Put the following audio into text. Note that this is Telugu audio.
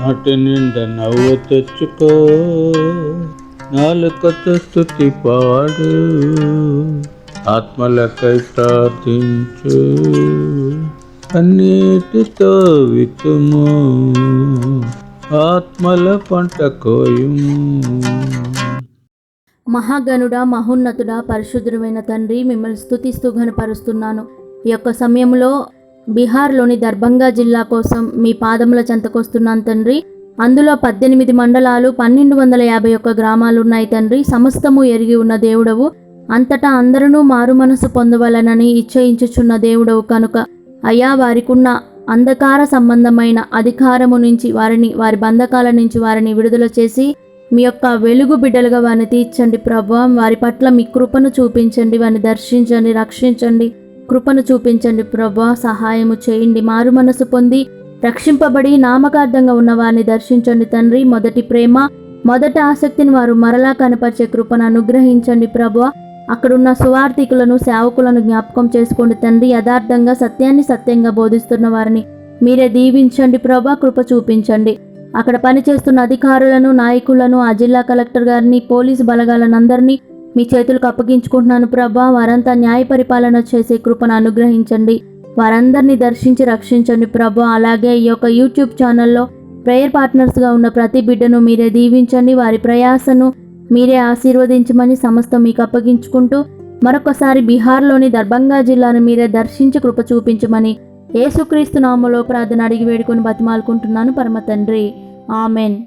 నాటి నిండా నవ్వు తెచ్చుకో. నాలుకతో స్థుతి పాడు. ఆత్మలకై ప్రార్థించు. అన్నిటితో వితుము ఆత్మల పంట కోయుము. మహాగణుడా మహోన్నతుడా పరిశుద్ధుడమైన తండ్రి మిమ్మల్ని స్థుతిస్తూ ఘనపరుస్తున్నాను. ఈ యొక్క సమయంలో బీహార్లోని దర్భంగా జిల్లా కోసం మీ పాదముల చెంతకొస్తున్నాను తండ్రి. అందులో పద్దెనిమిది మండలాలు పన్నెండు వందల యాభై ఒక్క గ్రామాలు ఉన్నాయి తండ్రి. సమస్తము ఎరిగి ఉన్న దేవుడవు. అంతటా అందరూ మారు మనసు పొందవలనని ఇచ్చయించుచున్న దేవుడవు కనుక అయ్యా వారికున్న అంధకార సంబంధమైన అధికారము నుంచి వారిని వారి బంధకాల నుంచి వారిని విడుదల చేసి మీ యొక్క వెలుగు బిడ్డలుగా వారిని తీర్చండి ప్రభావం వారి పట్ల మీ కృపను చూపించండి వారిని దర్శించండి రక్షించండి. కృపను చూపించండి ప్రభా సహాయము చేయండి మారు మనసు పొంది రక్షింపబడి నామకార్థంగా ఉన్న వారిని దర్శించండి తండ్రి. మొదటి ప్రేమ మొదటి ఆసక్తిని వారు మరలా కనపరిచే కృపను అనుగ్రహించండి ప్రభా. అక్కడున్న సువార్థికులను సేవకులను జ్ఞాపకం చేసుకోండి తండ్రి. యథార్థంగా సత్యాన్ని సత్యంగా బోధిస్తున్న వారిని మీరే దీవించండి ప్రభా కృప చూపించండి. అక్కడ పనిచేస్తున్న అధికారులను నాయకులను ఆ జిల్లా కలెక్టర్ గారిని పోలీసు బలగాలను అందరినీ మీ చేతులకు అప్పగించుకుంటున్నాను ప్రభా. వారంతా న్యాయ పరిపాలన చేసే కృపను అనుగ్రహించండి. వారందరినీ దర్శించి రక్షించండి ప్రభా. అలాగే ఈ యొక్క యూట్యూబ్ ఛానల్లో ప్రేయర్ పార్ట్నర్స్గా ఉన్న ప్రతి బిడ్డను మీరే దీవించండి. వారి ప్రయాసను మీరే ఆశీర్వదించమని సమస్తం మీకు అప్పగించుకుంటూ మరొకసారి బీహార్లోని దర్భంగా జిల్లాను మీరే దర్శించి కృప చూపించమని ఏసుక్రీస్తు నామలో ప్రార్థన అడిగి వేడుకొని బతిమాలుకుంటున్నాను పరమ తండ్రి. ఆమెన్.